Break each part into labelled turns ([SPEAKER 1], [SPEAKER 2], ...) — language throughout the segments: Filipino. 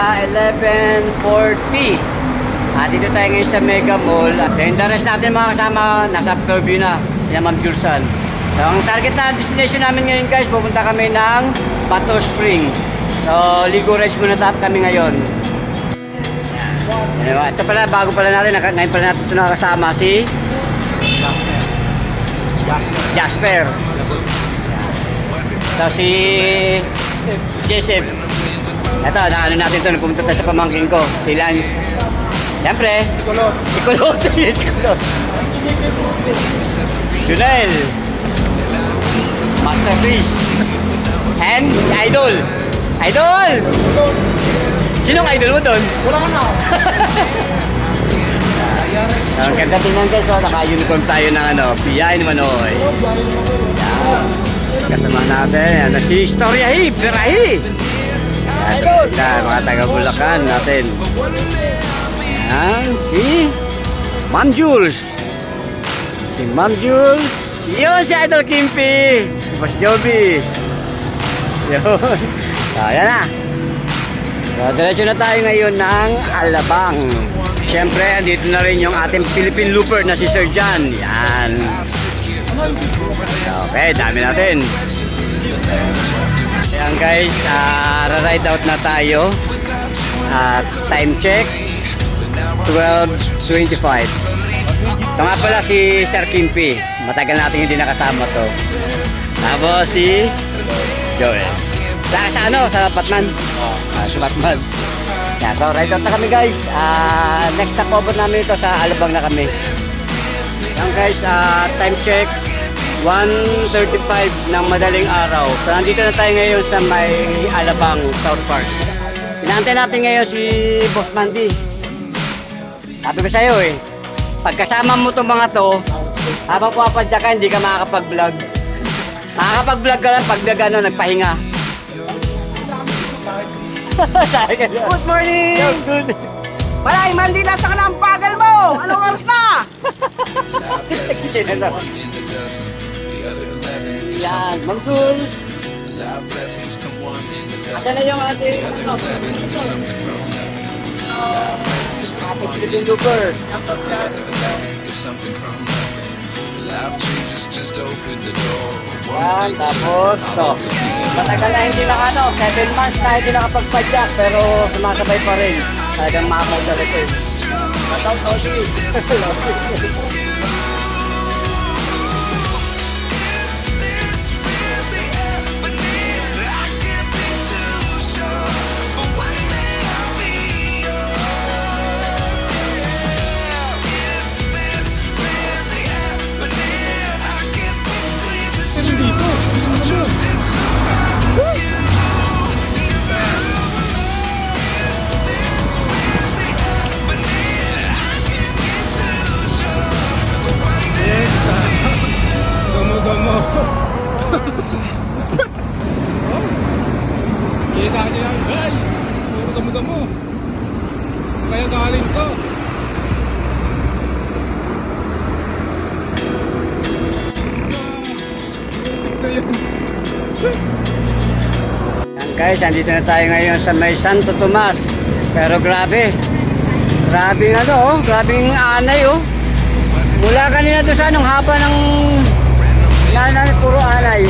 [SPEAKER 1] Check, ah, 11.40. Ah, dito tayo ngayon sa Mega Mall. At yung interest natin mga kasama, nasa Fairview na. Sila Ma'am Julsan. So, ang target na destination namin ngayon guys, pupunta kami ng Bato Spring. So, Ligo Rides muna tap kami ngayon. Yan. Ito pala, bago pala natin, ngayon pala natin ito nakakasama si Jasper. Ito si Jesep. Ito, na ano natin ito, pumunta tayo sa pamangkin ko, si Lance. Siyempre, si Kulot. Si Kulot, si Kulot. Junel. Masterpiece. And si Idol. Idol! Sinong idol mo doon? Wala na. Ang ganda tingnan guys, so, naka-uniform tayo ng ano, Piyain Manoy. Yan. Kasama natin, ano, si Storya Hi, Pirahi. Yan, mga taga Bulacan natin. Yan, si Ma'am Jules. Si Ma'am Jules. Si yun, si Idol Kimpi. Si Boss Joby. Yun. So, yan na. So, diretso na tayo ngayon ng Alabang. Siyempre, andito na rin yung ating Philippine Looper na si Sir John. Yan. Okay, dami natin. Ayan guys, uh, ride out na tayo. At time check, 12.25. Ito nga pala si Sir Kimpi. Matagal natin hindi nakasama to. Tapos si Joel. Sa, sa ano? Sa Batman? Ah, sa Batman. Yan, so ride out na kami guys. Ah, next stopover namin ito sa Alabang na kami. Yan guys, ah, time check 1.35 ng madaling araw. So nandito na tayo ngayon sa may Alabang South Park. Inaantay natin ngayon si Boss Mandy. Sabi ko sa'yo eh, pagkasama mo itong mga to, habang pumapadya ka, hindi ka makakapag-vlog. Makakapag-vlog ka lang pag nag, ano, nagpahinga. Lang.
[SPEAKER 2] Good morning!
[SPEAKER 1] Good.
[SPEAKER 2] Balay, mandi nasa ka na ang bagal mo! Anong oras na?
[SPEAKER 1] Yan, Ma'am Jules. Asa na yung ating, ano, ating Philippine Looper. Yan, tapos, to. Matagal na hindi na ano, 7 months na hindi nakapagpadyak, pero sumasabay pa rin. Talagang makapal sa return. Mataw, Lodi.
[SPEAKER 3] guys,
[SPEAKER 1] na tayo ngayon sa may Santo Tomas. Pero grabe. Grabe na to, oh. Grabe yung anay, oh. Mula kanina to sa anong haba ng nanay, puro anay.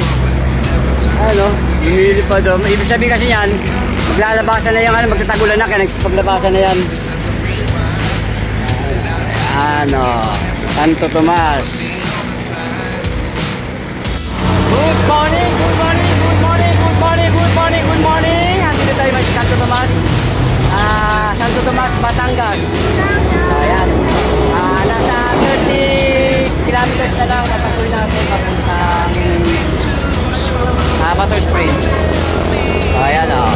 [SPEAKER 1] Ano, lumili pa doon. Ibig sabihin kasi yan, maglalabasan na yan, ano, magtatagulan na, kaya nagpaglabasan na yan. Ano, Santo Tomas. Good morning, good morning. Good morning, good morning! Andito tayo sa Santo Tomas. Uh, Santo Tomas, Batangas. So, ayan. Uh, nasa 30 kilometers na lang napatuloy natin papuntang ah, uh, um, Batoy Springs. So, ayan o. Oh.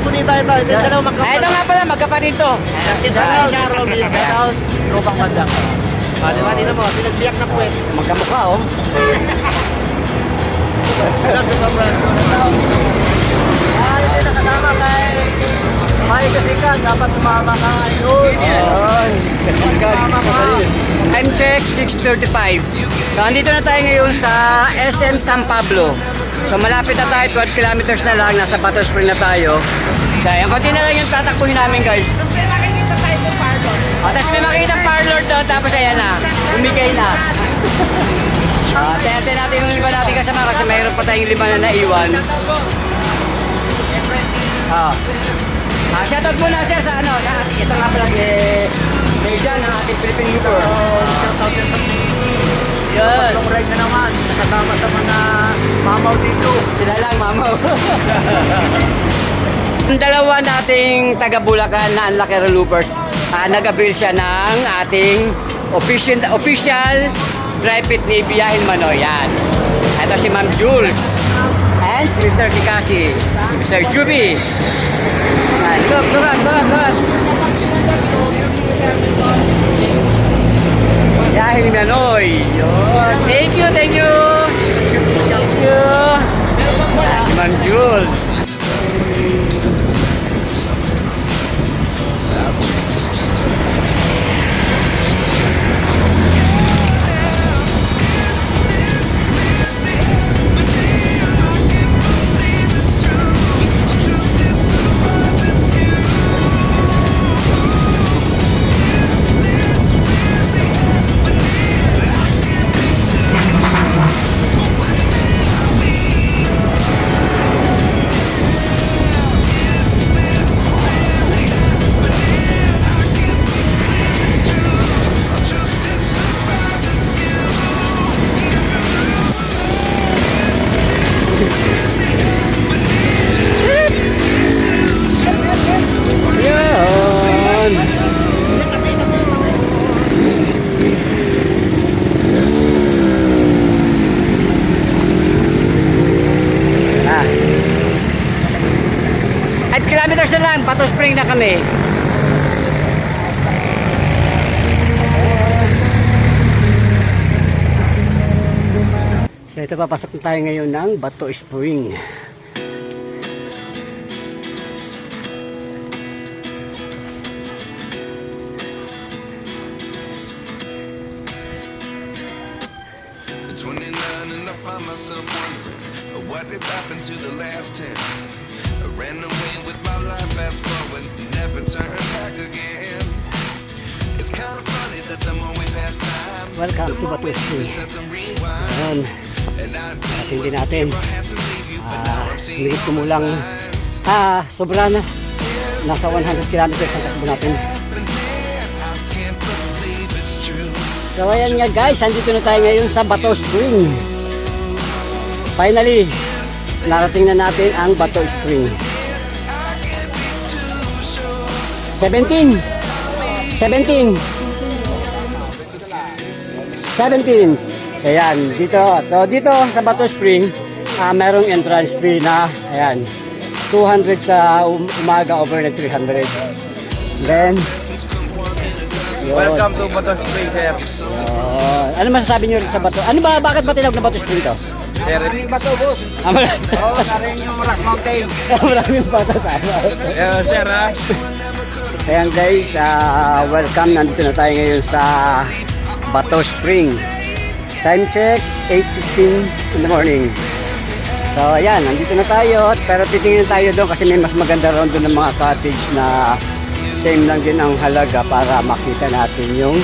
[SPEAKER 2] Kunin tayo
[SPEAKER 1] tayo. Dalawang magkapatid. Ito nga pala, magkapatid to.
[SPEAKER 2] Dalawang siya, Robin. Dalawang lupang bandang. Ah, di ba? Tingnan mo, pinagbiyak na puwet.
[SPEAKER 1] Magkamukha, oh.
[SPEAKER 2] Ko ba, bro? Ah, hindi dapat sumama ka. Ayun.
[SPEAKER 1] Ayun. Time check, 6.35. So, andito na tayo ngayon sa SM San Pablo. So, malapit na tayo, 12 kilometers na lang. Nasa Bato Spring na tayo. Kaya, konti na lang yung tatakbuhin namin, guys. O, tapos may makikita parlor doon, tapos ayan na. Umigay na. Ah, uh, natin yung iba natin kasama kasi mayroon pa tayong lima na naiwan. Ah. Ah, shoutout muna sir sa ano, sa ating ito nga pala si si John, ang ating Philippine Leader.
[SPEAKER 2] Shoutout yan sa
[SPEAKER 1] Yun.
[SPEAKER 2] Long ride na naman. Nakasama sa mga mamaw dito.
[SPEAKER 1] Sila lang, mamaw. Ang dalawa nating taga Bulacan na Unlucky Loopers, ah, nag-avail siya ng ating official, official dry pit ni Biyahin Manoy. Yan. Ito si Ma'am Jules. And si Mr. Tikashi. Si Mr. Juby. Yan. Look, look, look, look. Biyahin Manoy. Yun. Thank you, thank you. Thank you. Ma'am Jules. Kilometers na lang, Pato Spring na kami. Papasok na tayo ngayon ng Bato Spring.
[SPEAKER 4] At 29 and I find myself wondering uh, what did happen to the last 10. I ran away with my life, fast forward, never turn back again. It's kind of funny that the more we pass time,
[SPEAKER 1] Welcome
[SPEAKER 4] the
[SPEAKER 1] to
[SPEAKER 4] more
[SPEAKER 1] Batu
[SPEAKER 4] we need to set them rewind. The
[SPEAKER 1] natin. Ah,
[SPEAKER 4] the
[SPEAKER 1] kumulang ah, sobra na. Nasa 100 kilometers ang takbo natin. So ayan nga guys, andito na tayo ngayon sa Bato Spring. Finally, narating na natin ang Bato Spring. 17 17 17 Ayan, dito, to, dito sa Bato Spring, ah merong entrance fee na, ayan, 200 sa um- umaga, overnight 300. Then, yun.
[SPEAKER 2] Welcome to Bato Spring, sir.
[SPEAKER 1] Oh, ano masasabi niyo sa bato? Ano ba bakit ba tinawag na bato spring to?
[SPEAKER 2] Sir, hindi bato, boss.
[SPEAKER 1] Ah, marami.
[SPEAKER 2] Oo, narin yung Rock Mountain.
[SPEAKER 1] Maraming bato tama.
[SPEAKER 2] Yeah, sir, ha?
[SPEAKER 1] Ayan guys, ah, welcome. Nandito na tayo ngayon sa Bato Spring. Time check, 8.16 in the morning. So ayan, nandito na tayo. Pero titingin tayo doon kasi may mas maganda ron doon ng mga cottage na same lang din ang halaga para makita natin yung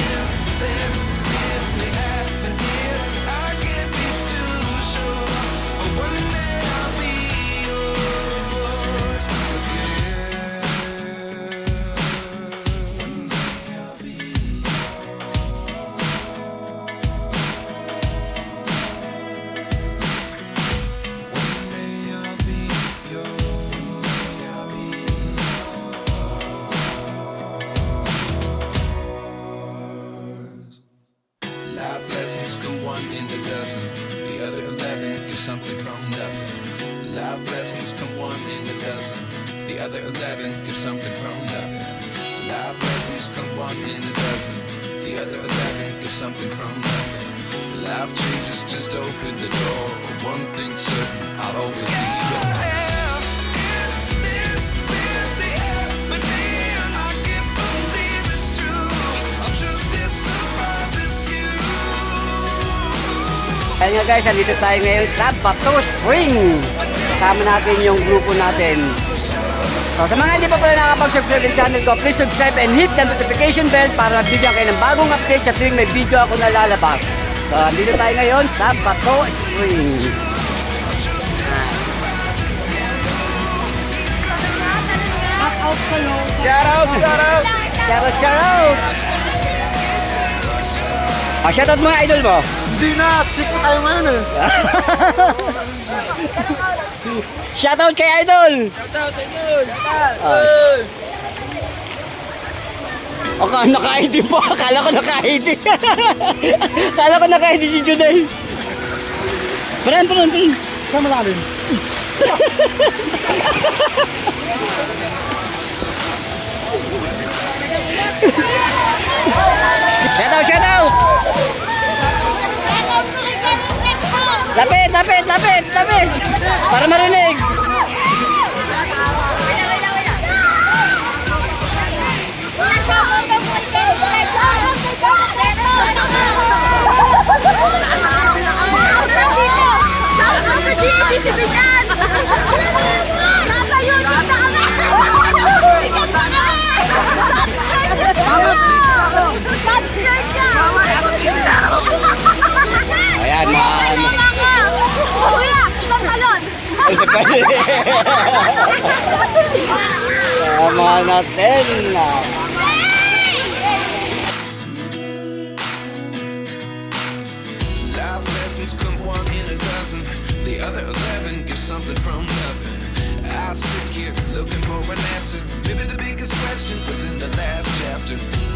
[SPEAKER 4] one in a dozen. The other eleven give something from nothing. Life changes just open the door. One thing's certain, I'll always be yours.
[SPEAKER 1] Kaya nga guys, andito tayo ngayon sa Bato Spring. Kasama natin yung grupo natin. So, sa mga hindi pa pala nakapag-subscribe ng channel ko, please subscribe and hit the notification bell para bigyan kayo ng bagong update sa tuwing may video ako na lalabas. So, andito tayo ngayon sa Bato Spring. Shout out, shout out! Shout out, shout out! Shout out mga idol mo.
[SPEAKER 2] Hindi na! Check mo tayo ngayon eh!
[SPEAKER 1] Shout out kay idol. Ah. O ka, naka-ID po. Akala ko naka-ID. Akala ko naka-ID si Juday. Pran, pran, pran.
[SPEAKER 2] Saan malalim?
[SPEAKER 1] Shout out, shout out. Lapit, lapit, lapit, lapit. Para marinig. Ayan, man.
[SPEAKER 4] Life lessons come one in a dozen. The other eleven give something from nothing. I sit here looking for an answer. Maybe the biggest question was in the last chapter.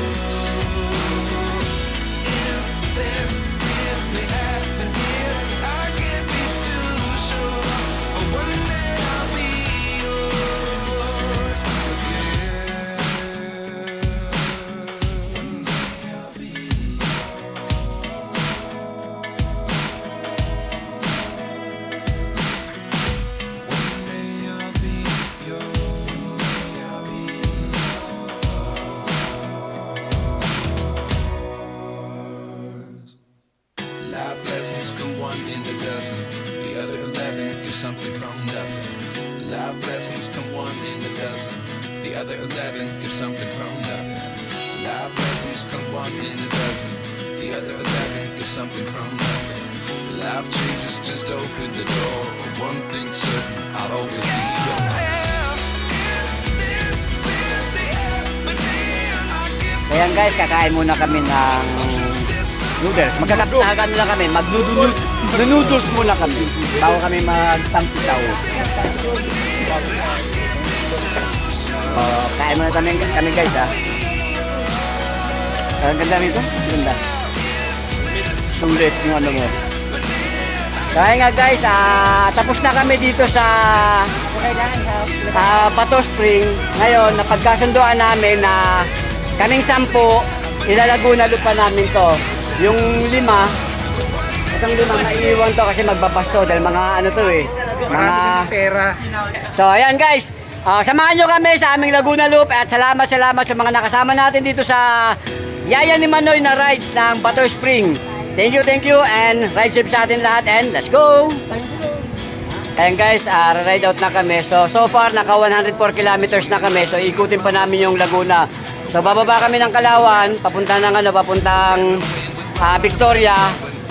[SPEAKER 4] This just open the door. One thing's certain, I'll always be yours.
[SPEAKER 1] Ayan guys, kakain muna kami ng noodles. Magkakapsagan lang kami, mag-noodles noodles muna kami. Bago kami mag-sampitaw. Oh, kain muna kami, kami guys ha. Ang ganda. Ang Ganda. Sulit yung ano mo. Kaya nga guys, ah, tapos na kami dito sa sa Bato Spring. Ngayon, napagkasundoan namin na kaming sampu, ilalago na lupa namin to. Yung lima, itong lima, maiiwan to kasi magbabasto dahil mga ano to eh. Mga
[SPEAKER 3] pera.
[SPEAKER 1] So ayan guys, Ah, samahan nyo kami sa aming Laguna Loop at salamat salamat sa mga nakasama natin dito sa Yaya ni Manoy na rides ng Bato Spring. Thank you, thank you and ride safe sa atin lahat and let's go! Ayan guys, uh, ride out na kami. So, so far, naka 104 kilometers na kami. So, ikutin pa namin yung Laguna. So, bababa kami ng Kalawan, papunta ng ano, papuntang ah, Victoria,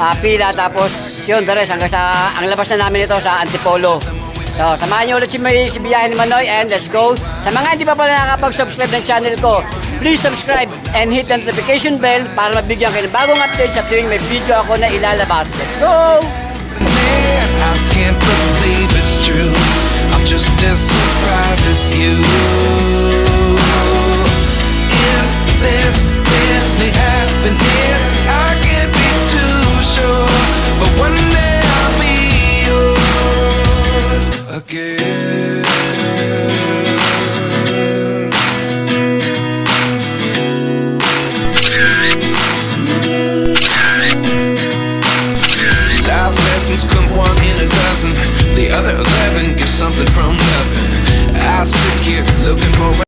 [SPEAKER 1] ah, Pila, tapos yun, the rest, hanggang sa, ang labas na namin ito sa Antipolo. So, samahan niyo ulit si Marie, si Biyahe ni Manoy, and let's go. Sa mga hindi pa pala nakakapag-subscribe ng channel ko, please subscribe and hit the notification bell para mabigyan kayo ng bagong update sa tuwing may video ako na ilalabas. Let's go!
[SPEAKER 4] Man, I can't believe it's true. I'm just as surprised as you. Is this really happening? I can't be too sure, but one day. again. Life lessons come one in a dozen. The other eleven get something from nothing. I sit here looking for.